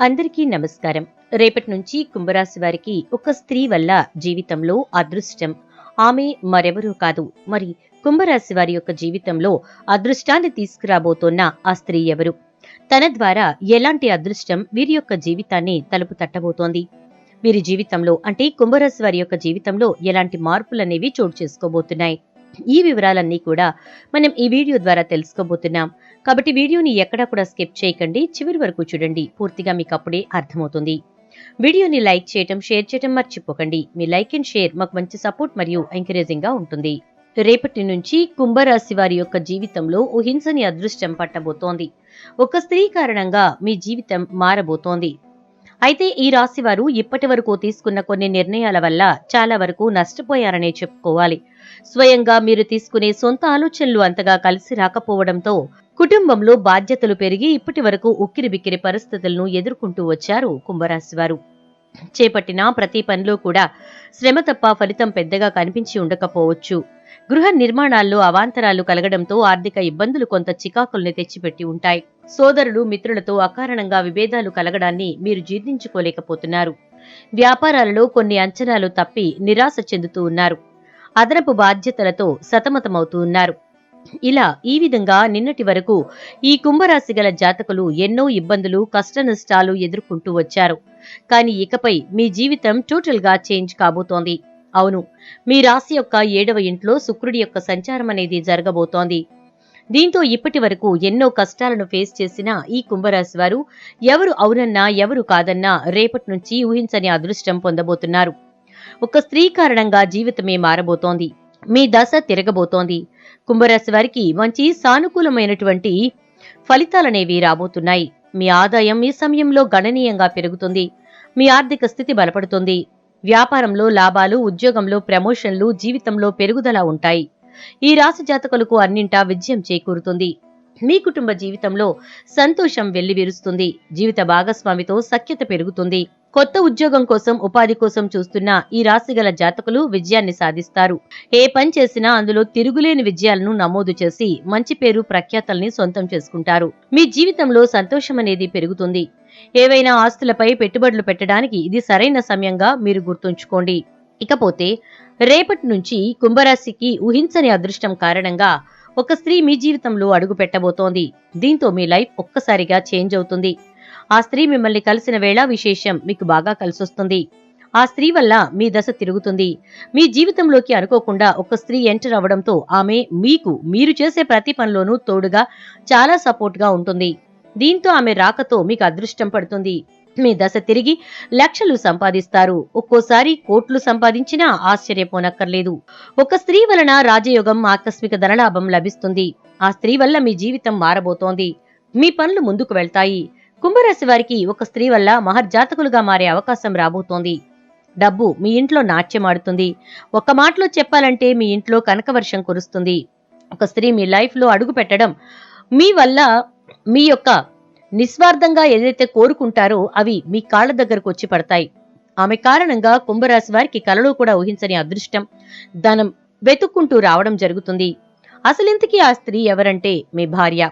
అందరికీ నమస్కారం. రేపటి నుంచి కుంభరాశి వారికి ఒక స్త్రీ వల్ల జీవితంలో అదృష్టం. ఆమె మరెవరూ కాదు. మరి కుంభరాశి వారి యొక్క జీవితంలో అదృష్టాన్ని తీసుకురాబోతోన్న ఆ స్త్రీ ఎవరు? తన ద్వారా ఎలాంటి అదృష్టం వీరి యొక్క జీవితాన్ని తలుపు తట్టబోతోంది? వీరి జీవితంలో అంటే కుంభరాశి వారి యొక్క జీవితంలో ఎలాంటి మార్పులనేవి చోటు చేసుకోబోతున్నాయి? ఈ వివరాలన్నీ కూడా మనం ఈ వీడియో ద్వారా తెలుసుకోబోతున్నాం. కాబట్టి వీడియోని ఎక్కడా కూడా స్కిప్ చేయకండి. చివరి వరకు చూడండి. పూర్తిగా మీకు అప్పుడే అర్థమవుతుంది. వీడియోని లైక్ చేయటం షేర్ చేయటం మర్చిపోకండి. మీ లైక్ అండ్ షేర్ మాకు మంచి సపోర్ట్ మరియు ఎంకరేజింగ్గా ఉంటుంది. రేపటి నుంచి కుంభరాశి వారి యొక్క జీవితంలో ఊహించని అదృష్టం పట్టబోతోంది. ఒక స్త్రీ కారణంగా మీ జీవితం మారబోతోంది. అయితే ఈ రాశి వారు ఇప్పటి వరకు తీసుకున్న కొన్ని నిర్ణయాల వల్ల చాలా వరకు నష్టపోయారనే చెప్పుకోవాలి. స్వయంగా మీరు తీసుకునే సొంత ఆలోచనలు అంతగా కలిసి రాకపోవడంతో కుటుంబంలో బాధ్యతలు పెరిగి ఇప్పటి వరకు ఉక్కిరిబిక్కిరి పరిస్థితులను ఎదుర్కొంటూ వచ్చారు కుంభరాశివారు చేపట్టిన ప్రతి పనిలో కూడా శ్రమ తప్ప ఫలితం పెద్దగా కనిపించి ఉండకపోవచ్చు. గృహ నిర్మాణాల్లో అవాంతరాలు కలగడంతో ఆర్థిక ఇబ్బందులు కొంత చికాకుల్ని తెచ్చిపెట్టి ఉంటాయి. సోదరులు మిత్రులతో అకారణంగా విభేదాలు కలగడాన్ని మీరు జీర్ణించుకోలేకపోతున్నారు. వ్యాపారాలలో కొన్ని అంచనాలు తప్పి నిరాశ చెందుతూ ఉన్నారు. అదనపు బాధ్యతలతో సతమతమవుతూ ఉన్నారు. ఇలా ఈ విధంగా నిన్నటి వరకు ఈ కుంభరాశి గల జాతకులు ఎన్నో ఇబ్బందులు కష్టనష్టాలు ఎదుర్కొంటూ వచ్చారు. కానీ ఇకపై మీ జీవితం టోటల్గా చేంజ్ కాబోతోంది. అవును మీ రాశి యొక్క ఏడవ ఇంట్లో శుక్రుడి యొక్క సంచారం అనేది జరగబోతోంది. దీంతో ఇప్పటి వరకు ఎన్నో కష్టాలను ఫేస్ చేసిన ఈ కుంభరాశి వారు ఎవరు అవునన్నా ఎవరు కాదన్నా రేపటి నుంచి ఊహించని అదృష్టం పొందబోతున్నారు. ఒక స్త్రీ కారణంగా జీవితమే మారబోతోంది. మీ దశ తిరగబోతోంది. కుంభరాశి వారికి మంచి సానుకూలమైనటువంటి ఫలితాలనేవి రాబోతున్నాయి. మీ ఆదాయం ఈ సమయంలో గణనీయంగా పెరుగుతుంది. మీ ఆర్థిక స్థితి బలపడుతుంది. వ్యాపారంలో లాభాలు ఉద్యోగంలో ప్రమోషన్లు జీవితంలో పెరుగుదల ఉంటాయి. ఈ రాశి జాతకులకు అన్నింటా విజయం చేకూరుతుంది. మీ కుటుంబ జీవితంలో సంతోషం వెల్లివిరుస్తుంది. జీవిత భాగస్వామితో సఖ్యత పెరుగుతుంది. కొత్త ఉద్యోగం కోసం ఉపాధి కోసం చూస్తున్న ఈ రాశి గల జాతకులు విజయాన్ని సాధిస్తారు. ఏ పని చేసినా అందులో తిరుగులేని విజయాలను నమోదు చేసి మంచి పేరు ప్రఖ్యాతల్ని సొంతం చేసుకుంటారు. మీ జీవితంలో సంతోషం అనేది పెరుగుతుంది. ఏవైనా ఆస్తులపై పెట్టుబడులు పెట్టడానికి ఇది సరైన సమయంగా మీరు గుర్తుంచుకోండి. ఇకపోతే రేపటి నుంచి కుంభరాశికి ఊహించని అదృష్టం కారణంగా ఒక స్త్రీ మీ జీవితంలో అడుగు పెట్టబోతోంది. దీంతో మీ లైఫ్ ఒక్కసారిగా చేంజ్ అవుతుంది. ఆ స్త్రీ మిమ్మల్ని కలిసిన వేళ విశేషం మీకు బాగా కలిసొస్తుంది. ఆ స్త్రీ వల్ల మీ దశ తిరుగుతుంది. మీ జీవితంలోకి అనుకోకుండా ఒక స్త్రీ ఎంటర్ అవడంతో ఆమె మీకు మీరు చేసే ప్రతి పనిలోనూ తోడుగా చాలా సపోర్ట్గా ఉంటుంది. దీంతో ఆమె రాకతో మీకు అదృష్టం పడుతుంది. మీ దశ తిరిగి లక్షలు సంపాదిస్తారు. ఒక్కోసారి కోట్లు సంపాదించినా ఆశ్చర్యపోనక్కర్లేదు. ఒక స్త్రీ వలన రాజయోగం ఆకస్మిక ధనలాభం లభిస్తుంది. ఆ స్త్రీ వల్ల మీ జీవితం మారబోతోంది. మీ పనులు ముందుకు వెళ్తాయి. కుంభరాశి వారికి ఒక స్త్రీ వల్ల మహర్జాతకులుగా మారే అవకాశం రాబోతోంది. డబ్బు మీ ఇంట్లో నాట్యమాడుతుంది ఒక మాటలో చెప్పాలంటే మీ ఇంట్లో కనకవర్షం కురుస్తుంది. ఒక స్త్రీ మీ లైఫ్లో అడుగు పెట్టడం మీ వల్ల మీ యొక్క నిస్వార్థంగా ఏదైతే కోరుకుంటారో అవి మీ కాళ్ళ దగ్గరకు వచ్చి పడతాయి. ఆమె కారణంగా కుంభరాశి వారికి కలలో కూడా ఊహించని అదృష్టం ధనం వెతుక్కుంటూ రావడం జరుగుతుంది. అసలింతకీ ఆ స్త్రీ ఎవరంటే మీ భార్య?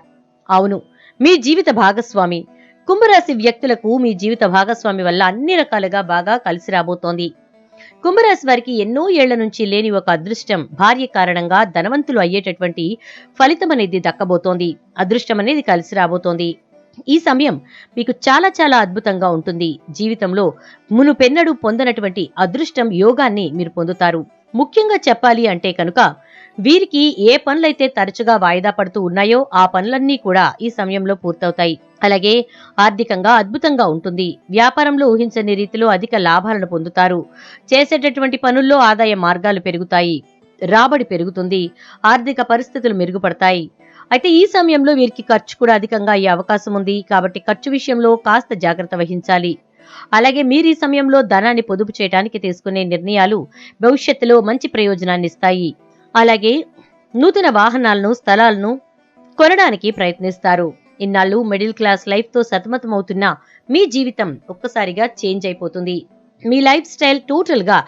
అవును మీ జీవిత భాగస్వామి. కుంభరాశి వ్యక్తులకు మీ జీవిత భాగస్వామి వల్ల అన్ని రకాలుగా బాగా కలిసి రాబోతోంది. కుంభరాశి వారికి ఎన్నో ఏళ్ళ నుంచి లేని ఒక అదృష్టం భార్య కారణంగా ధనవంతులు అయ్యేటటువంటి ఫలితం అనేది దక్కబోతోంది. అదృష్టం అనేది కలిసి రాబోతోంది. ఈ సమయం మీకు చాలా చాలా అద్భుతంగా ఉంటుంది. జీవితంలో మునుపెన్నడూ పొందనటువంటి అదృష్టం యోగాన్ని మీరు పొందుతారు. ముఖ్యంగా చెప్పాలి అంటే కనుక వీరికి ఏ పనులైతే తరచుగా వాయిదా పడుతూ ఉన్నాయో ఆ పనులన్నీ కూడా ఈ సమయంలో పూర్తవుతాయి. అలాగే ఆర్థికంగా అద్భుతంగా ఉంటుంది. వ్యాపారంలో ఊహించని రీతిలో అధిక లాభాలను పొందుతారు. చేసేటటువంటి పనుల్లో ఆదాయ మార్గాలు పెరుగుతాయి. రాబడి పెరుగుతుంది. ఆర్థిక పరిస్థితులు మెరుగుపడతాయి. అయితే ఈ సమయంలో వీరికి ఖర్చు కూడా అధికంగా అయ్యే అవకాశం ఉంది. కాబట్టి ఖర్చు విషయంలో కాస్త జాగ్రత్త వహించాలి. అలాగే మీరు ఈ సమయంలో ధనాన్ని పొదుపు చేయడానికి తీసుకునే నిర్ణయాలు భవిష్యత్తులో మంచి ప్రయోజనాన్ని ఇస్తాయి. అలాగే నూతన వాహనాలను స్థలాలను కొనడానికి ప్రయత్నిస్తారు. ఇన్నాళ్ళు మిడిల్ క్లాస్ లైఫ్తో సతమతమవుతున్న మీ జీవితం ఒక్కసారిగా చేంజ్ అయిపోతుంది. మీ లైఫ్ స్టైల్ టోటల్గా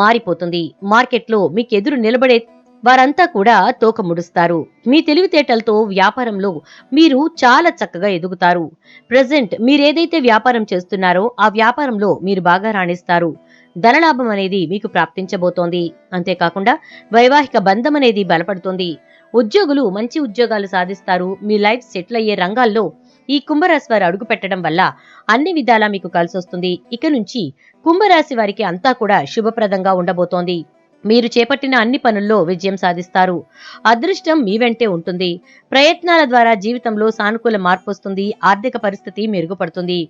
మారిపోతుంది. మార్కెట్లో మీకు ఎదురు నిలబడే వారంతా కూడా తోక ముడుస్తారు. మీ తెలివితేటలతో వ్యాపారంలో మీరు చాలా చక్కగా ఎదుగుతారు. ప్రజెంట్ మీరేదైతే వ్యాపారం చేస్తున్నారో ఆ వ్యాపారంలో మీరు బాగా రాణిస్తారు. ధనలాభం అనేది మీకు ప్రాప్తించబోతోంది. అంతేకాకుండా వైవాహిక బంధం అనేది బలపడుతుంది. ఉద్యోగులు మంచి ఉద్యోగాలు సాధిస్తారు. మీ లైఫ్ సెటిల్ అయ్యే రంగాల్లో ఈ కుంభరాశి వారు అడుగు పెట్టడం వల్ల అన్ని విధాలా మీకు కలిసొస్తుంది. ఇక నుంచి కుంభరాశి వారికి అంతా కూడా శుభప్రదంగా ఉండబోతోంది. మీరు చేపట్టిన అన్ని పనుల్లో విజయం సాధిస్తారు. అదృష్టం మీ వెంటే ఉంటుంది. ప్రయత్నాల ద్వారా జీవితంలో సానుకూల మార్పు వస్తుంది ఆర్థిక పరిస్థితి మెరుగుపడుతుంది.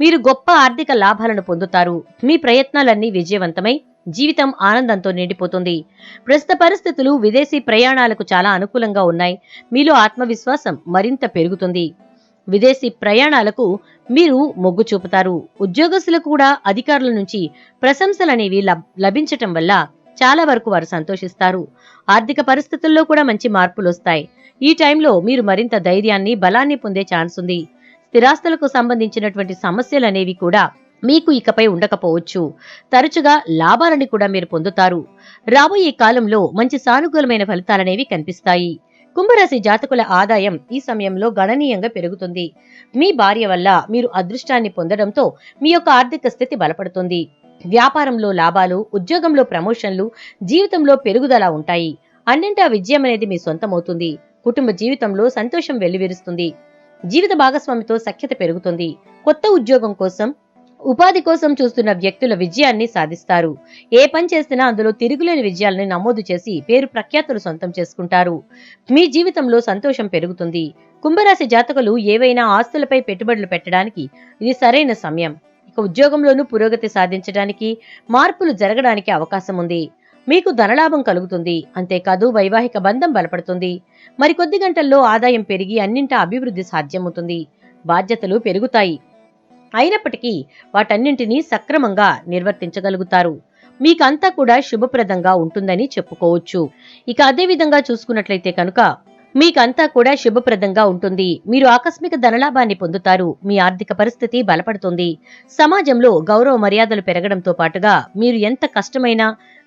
మీరు గొప్ప ఆర్థిక లాభాలను పొందుతారు. మీ ప్రయత్నాలన్నీ విజయవంతమై జీవితం ఆనందంతో నిండిపోతుంది. ప్రస్తుత పరిస్థితులు విదేశీ ప్రయాణాలకు చాలా అనుకూలంగా ఉన్నాయి. మీలో ఆత్మవిశ్వాసం మరింత పెరుగుతుంది. విదేశీ ప్రయాణాలకు మీరు మొగ్గు చూపుతారు. ఉద్యోగస్తులకు కూడా అధికారుల నుంచి ప్రశంసలనేవి లబ్- లభించటం వల్ల చాలా వరకు వారు సంతోషిస్తారు. ఆర్థిక పరిస్థితుల్లో కూడా మంచి మార్పులు వస్తాయి ఈ టైంలో మీరు మరింత ధైర్యాన్ని బలాన్ని పొందే ఛాన్స్ ఉంది. స్థిరాస్తులకు సంబంధించినటువంటి సమస్యలు అనేవి కూడా మీకు ఇకపై ఉండకపోవచ్చు. తరచుగా లాభాలని కూడా మీరు పొందుతారు. రాబోయే కాలంలో మంచి సానుకూలమైన ఫలితాలనేవి కనిపిస్తాయి. కుంభరాశి జాతకుల ఆదాయం ఈ సమయంలో గణనీయంగా పెరుగుతుంది. మీ భార్య వల్ల మీరు అదృష్టాన్ని పొందడంతో మీ యొక్క ఆర్థిక స్థితి బలపడుతుంది. వ్యాపారంలో లాభాలు ఉద్యోగంలో ప్రమోషన్లు జీవితంలో పెరుగుదల ఉంటాయి. అన్నింటా విజయం అనేది మీ సొంతమవుతుంది. కుటుంబ జీవితంలో సంతోషం వెల్లివిరుస్తుంది. జీవిత భాగస్వామితో సఖ్యత పెరుగుతుంది. కొత్త ఉద్యోగం కోసం ఉపాధి కోసం చూస్తున్న వ్యక్తుల విజయాన్ని సాధిస్తారు. ఏ పని చేసినా అందులో తిరుగులేని విజయాలను నమోదు చేసి పేరు ప్రఖ్యాతులు సొంతం చేసుకుంటారు. మీ జీవితంలో సంతోషం పెరుగుతుంది. కుంభరాశి జాతకులు ఏవైనా ఆస్తులపై పెట్టుబడులు పెట్టడానికి ఇది సరైన సమయం. ఉద్యోగంలోనూ పురోగతి సాధించడానికి మార్పులు జరగడానికి అవకాశం ఉంది. మీకు ధనలాభం కలుగుతుంది. అంతేకాదు వైవాహిక బంధం బలపడుతుంది. మరికొద్ది గంటల్లో ఆదాయం పెరిగి అన్నింటా అభివృద్ధి సాధ్యమవుతుంది. బాధ్యతలు పెరుగుతాయి. అయినప్పటికీ వాటన్నింటినీ సక్రమంగా నిర్వర్తించగలుగుతారు. మీకంతా కూడా శుభప్రదంగా ఉంటుందని చెప్పుకోవచ్చు. ఇక అదే విధంగా చూసుకున్నట్లయితే కనుక మీకంతా కూడా శుభప్రదంగా ఉంటుంది. మీరు ఆకస్మిక ధనలాభాన్ని పొందుతారు. మీ ఆర్థిక పరిస్థితి బలపడుతుంది. సమాజంలో గౌరవ మర్యాదలు పెరగడంతో పాటుగా మీరు ఎంత కష్టమైన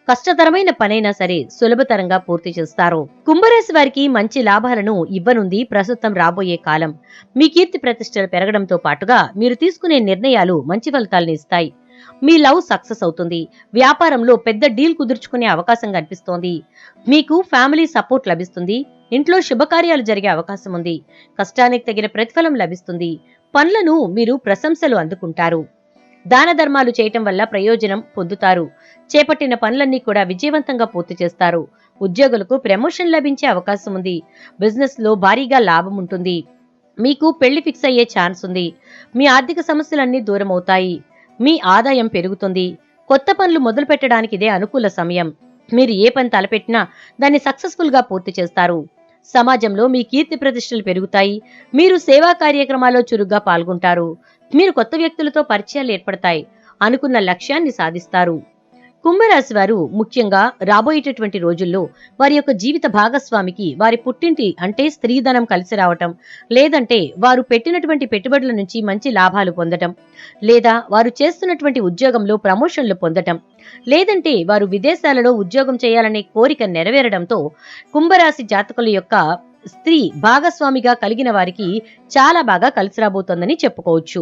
కష్టతరమైన పనైనా సరే సులభతరంగా పూర్తి చేస్తారు. కుంభరాశి వారికి మంచి లాభాలను ఇవ్వనుంది ప్రస్తుతం రాబోయే కాలం. మీ కీర్తి ప్రతిష్టలు పెరగడంతో పాటుగా మీరు తీసుకునే నిర్ణయాలు మంచి ఫలితాలను ఇస్తాయి. మీ లవ్ సక్సెస్ అవుతుంది. వ్యాపారంలో పెద్ద డీల్ కుదుర్చుకునే అవకాశం కనిపిస్తోంది. మీకు ఫ్యామిలీ సపోర్ట్ లభిస్తుంది. ఇంట్లో శుభకార్యాలు జరిగే అవకాశం ఉంది. కష్టానికి తగిన ప్రతిఫలం లభిస్తుంది. పనులను మీరు ప్రశంసలు అందుకుంటారు. దాన ధర్మాలు చేయటం వల్ల ప్రయోజనం పొందుతారు. చేపట్టిన పనులన్నీ కూడా విజయవంతంగా పూర్తి చేస్తారు. ఉద్యోగులకు ప్రమోషన్ లభించే అవకాశం ఉంది. బిజినెస్లో భారీగా లాభం ఉంటుంది. మీకు పెళ్ళి ఫిక్స్ అయ్యే ఛాన్స్ ఉంది. మీ ఆర్థిక సమస్యలన్నీ దూరం అవుతాయి. మీ ఆదాయం పెరుగుతుంది. కొత్త పనులు మొదలు పెట్టడానికి ఇదే అనుకూల సమయం. మీరు ఏ పని తలపెట్టినా దాన్ని సక్సెస్ఫుల్గా పూర్తి చేస్తారు. సమాజంలో మీ కీర్తి ప్రతిష్టలు పెరుగుతాయి. మీరు సేవా కార్యక్రమాల్లో చురుగ్గా పాల్గొంటారు. మీరు కొత్త వ్యక్తులతో పరిచయాలు ఏర్పడతాయి. అనుకున్న లక్ష్యాన్ని సాధిస్తారు. కుంభరాశి వారు ముఖ్యంగా రాబోయేటటువంటి రోజుల్లో వారి యొక్క జీవిత భాగస్వామికి వారి పుట్టింటి అంటే స్త్రీధనం కలిసి రావటం లేదంటే వారు పెట్టినటువంటి పెట్టుబడుల నుంచి మంచి లాభాలు పొందటం లేదా వారు చేస్తున్నటువంటి ఉద్యోగంలో ప్రమోషన్లు పొందటం లేదంటే వారు విదేశాలలో ఉద్యోగం చేయాలనే కోరిక నెరవేరడంతో కుంభరాశి జాతకుల యొక్క స్త్రీ భాగస్వామిగా కలిగిన వారికి చాలా బాగా కలిసి రాబోతోందని చెప్పుకోవచ్చు.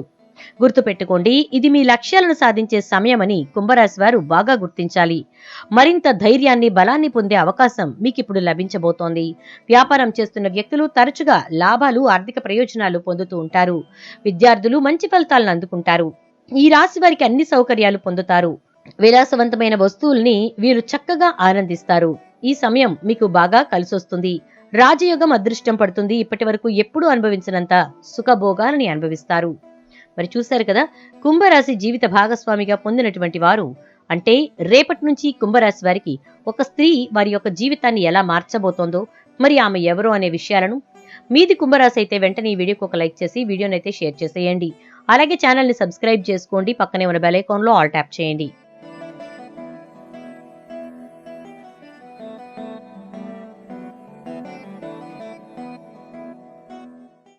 గుర్తుపెట్టుకోండి ఇది మీ లక్ష్యాలను సాధించే సమయమని కుంభరాశి వారు బాగా గుర్తించాలి. మరింత ధైర్యాన్ని బలాన్ని పొందే అవకాశం మీకు ఇప్పుడు లభించబోతోంది. వ్యాపారం చేస్తున్న వ్యక్తులు తరచుగా లాభాలు ఆర్థిక ప్రయోజనాలు పొందుతూ ఉంటారు. విద్యార్థులు మంచి ఫలితాలను అందుకుంటారు. ఈ రాశి వారికి అన్ని సౌకర్యాలు పొందుతారు. విలాసవంతమైన వస్తువుల్ని వీరు చక్కగా ఆనందిస్తారు. ఈ సమయం మీకు బాగా కలిసొస్తుంది. రాజయోగం అదృష్టం పడుతుంది. ఇప్పటి వరకు ఎప్పుడూ అనుభవించినంత సుఖభోగాలని అనుభవిస్తారు. మరి చూశారు కదా కుంభరాశి జీవిత భాగస్వామిగా పొందినటువంటి వారు అంటే రేపటి నుంచి కుంభరాశి వారికి ఒక స్త్రీ వారి యొక్క జీవితాన్ని ఎలా మార్చబోతోందో మరి ఆమె ఎవరు అనే విషయాలను మీది కుంభరాశి అయితే వెంటనే ఈ వీడియోకి ఒక లైక్ చేసి వీడియోనైతే అయితే షేర్ చేసేయండి. అలాగే ఛానల్ని సబ్స్క్రైబ్ చేసుకోండి పక్కనే ఉన్న బెల్ ఐకాన్లో ఆల్ ట్యాప్ చేయండి.